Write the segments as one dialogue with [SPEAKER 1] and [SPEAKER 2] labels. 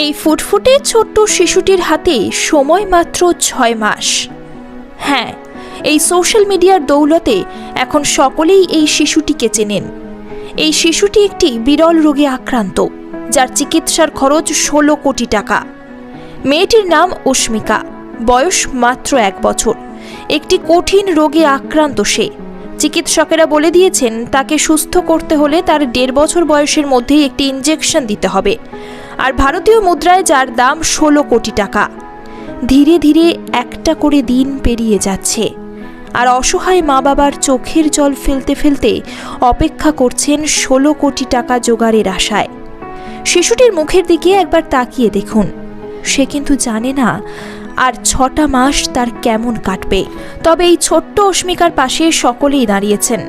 [SPEAKER 1] এই ফুটফুটে ছোট্ট শিশুটির হাতে সময় মাত্র ছয় মাস। হ্যাঁ এই সোশ্যাল মিডিয়ার দৌলতে এখন সকলেই এই শিশুটিকে চেনেন। এই শিশুটি একটি বিরল রোগে আক্রান্ত, যার চিকিৎসার খরচ ষোলো কোটি টাকা। মেয়েটির নাম অস্মিকা, বয়স মাত্র এক বছর। একটি কঠিন রোগে আক্রান্ত সে। চিকিৎসকেরা বলে দিয়েছেন, তাকে সুস্থ করতে হলে তার দেড় বছর বয়সের মধ্যেই একটি ইঞ্জেকশন দিতে হবে। আর ভারতীয় মুদ্রায় যার দাম ষোলো কোটি টাকা। ধীরে ধীরে একটা করে দিন পেরিয়ে যাচ্ছে। আর অসহায় মা বাবার চোখের জল ফেলতে ফেলতে অপেক্ষা করছেন ষোলো কোটি টাকা জোগাড়ের আশায়। শিশুটির মুখের দিকে একবার তাকিয়ে দেখুন। সে কিন্তু জানে না আর ছটা মাস তার কেমন কাটবে। তবে এই ছোট্ট অস্মিকার পাশে সকলেই দাঁড়িয়েছেন।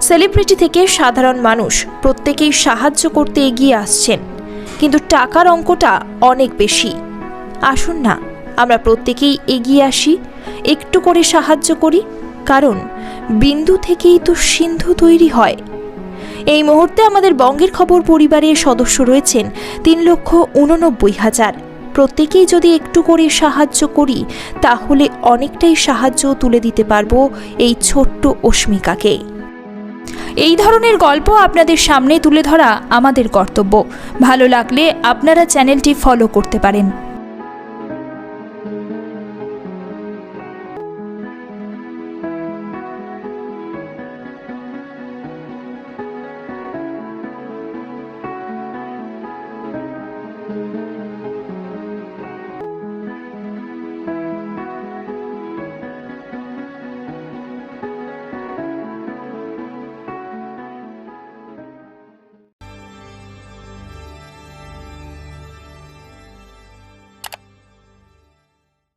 [SPEAKER 1] সেলিব্রিটি থেকে সাধারণ মানুষ প্রত্যেকেই সাহায্য করতে এগিয়ে আসছেন। কিন্তু টাকার অঙ্কটা অনেক বেশি। আসুন না, আমরা প্রত্যেকেই এগিয়ে আসি, একটু করে সাহায্য করি, কারণ বিন্দু থেকেই তো সিন্ধু তৈরি হয়। এই মুহূর্তে আমাদের বঙ্গের খবর পরিবারের সদস্য রয়েছেন তিন লক্ষ উননব্বই হাজার। প্রত্যেকেই যদি একটু করে সাহায্য করি, তাহলে অনেকটাই সাহায্য তুলে দিতে পারব এই ছোট্ট অস্মিকাকে এই ধরনের গল্প আপনাদের সামনে তুলে ধরা আমাদের কর্তব্য। ভালো লাগলে আপনারা চ্যানেলটি ফলো করতে পারেন। thank you